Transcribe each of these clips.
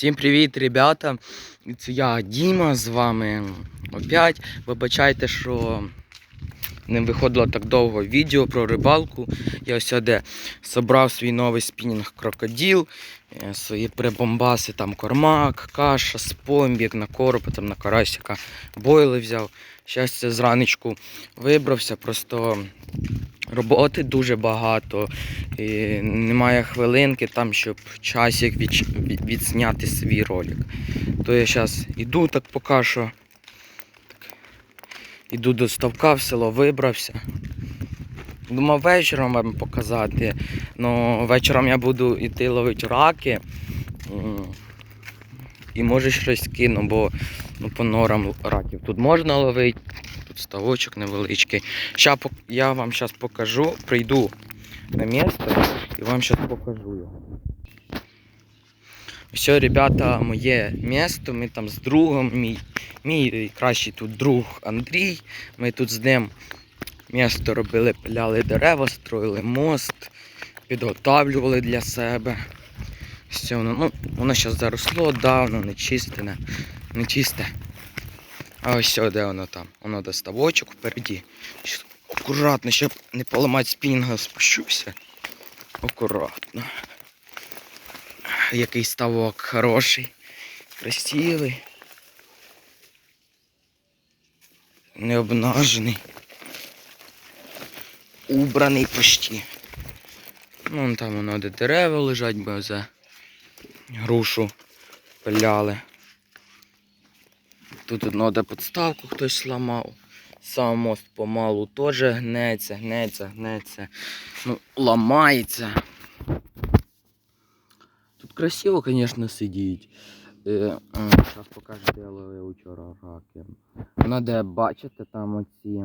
Всім привіт, ребята! Це я Діма з вами опять. Вибачайте, що не виходило так довго відео про рибалку. Я ось де зібрав свій новий спінінг крокодил, е, свої прибомбаси, там кормак, каша, спомбік на короб, там на карасика, бойли взяв. Щас це зранечку вибрався, просто роботи дуже багато. І немає хвилинки там, щоб часик від, від, відзняти свій ролик. То я зараз іду так поки що. Іду до ставка в село, вибрався. Думав вечором вам показати. Ну, вечором я буду йти ловити раки. І може щось кину, бо ну, по норам раків тут можна ловити. Ставочок невеличкий. Ща я вам зараз покажу, прийду на місце і вам зараз покажу його. Все, ребята, моє місто. Ми там з другом, мій, мій кращий тут друг Андрій. Ми тут з ним місто робили, пиляли дерева, строїли мост, підготавлювали для себе. Все, ну, воно зараз заросло, давно, не чисте, не чисте. А ось все, де воно там. Воно до ставочок впереді. Акуратно, щоб не поламати спінінга, спущуся. Акуратно. Який ставок хороший, красивий. Не обнажений. Убраний почти. Вон там воно де дерева лежать, бо за грушу пиляли. Тут де підставку хтось сламав. Сам мост помалу теж гнеться, гнеться, гнеться. Ну, ламається. Тут красиво, звісно, сидіть. Е, Зараз покажу, де я ловив вчора раки. Воно де бачите, там оці.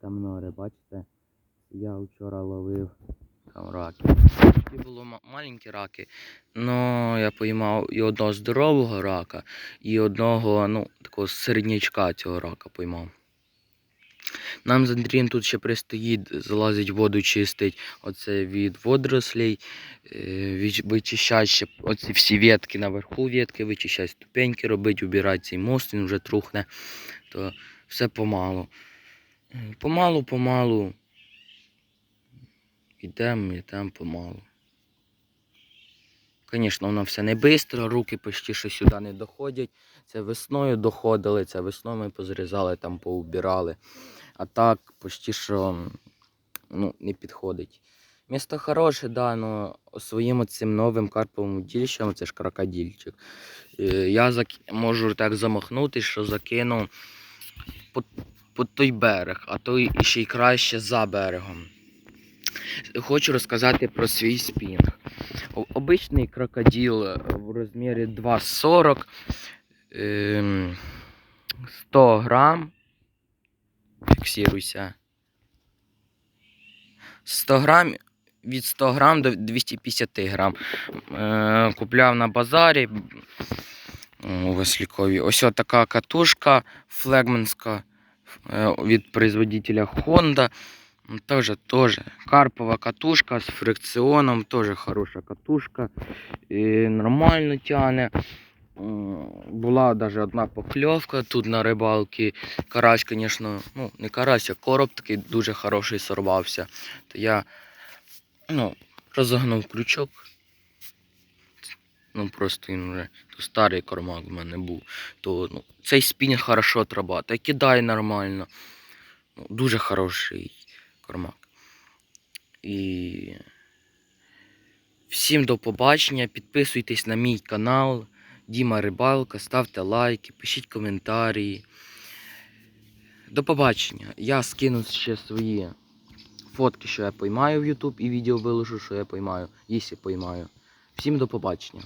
Там нори, бачите? Я вчора ловив там раки. І було маленькі раки, але я поймав і одного здорового рака, і одного, ну, такого середнячка цього рака поймав. Нам з Андрієм тут ще пристоїть, залазить воду чистить, оце від водорослей, е, вич- вичищати ще оці всі ветки наверху ветки, вичищати ступеньки, робити, убирати цей мост, він вже трухне. То все помалу. М, Ідемо, ідемо помалу. Звісно, воно все не швидко, руки почти що сюди не доходять. Це весною доходили, це весною ми позрізали, там поубирали. А так почти що ну, не підходить. Місто хороше, да, але своїм цим новим карповим удилищем, це ж крокодильчик. е, Я зак... можу так замахнути, що закину по, по той берег, а то ще й краще за берегом. Хочу розказати про свій спінг. Обичний крокодил в розмірі 2,40, ем, 100 грам. Фіксируйся. 100 грам, від 100 грам до 250 грам. Е, купляв на базарі у Веслікові. Ось така катушка флегманська е, від производителя Honda. М, Тоже, тоже. Карпова катушка з фрикціоном, тоже хороша катушка. І нормально тяне. М, Була навіть одна покльовка тут на рибалці. Карась, звісно, ну, не карась, а короб такий дуже хороший сорвався. То я ну, розогнув крючок. Ну, просто він вже то старий кормак в мене був. То ну, цей спінінг хорошо отрабатує, кидає нормально. Ну, дуже хороший кормак. І всім до побачення. Підписуйтесь на мій канал. Діма Рибалка, ставте лайки, пишіть коментарі. До побачення. Я скину ще свої фотки, що я поймаю в YouTube, і відео виложу, що я поймаю, якщо поймаю. Всім до побачення.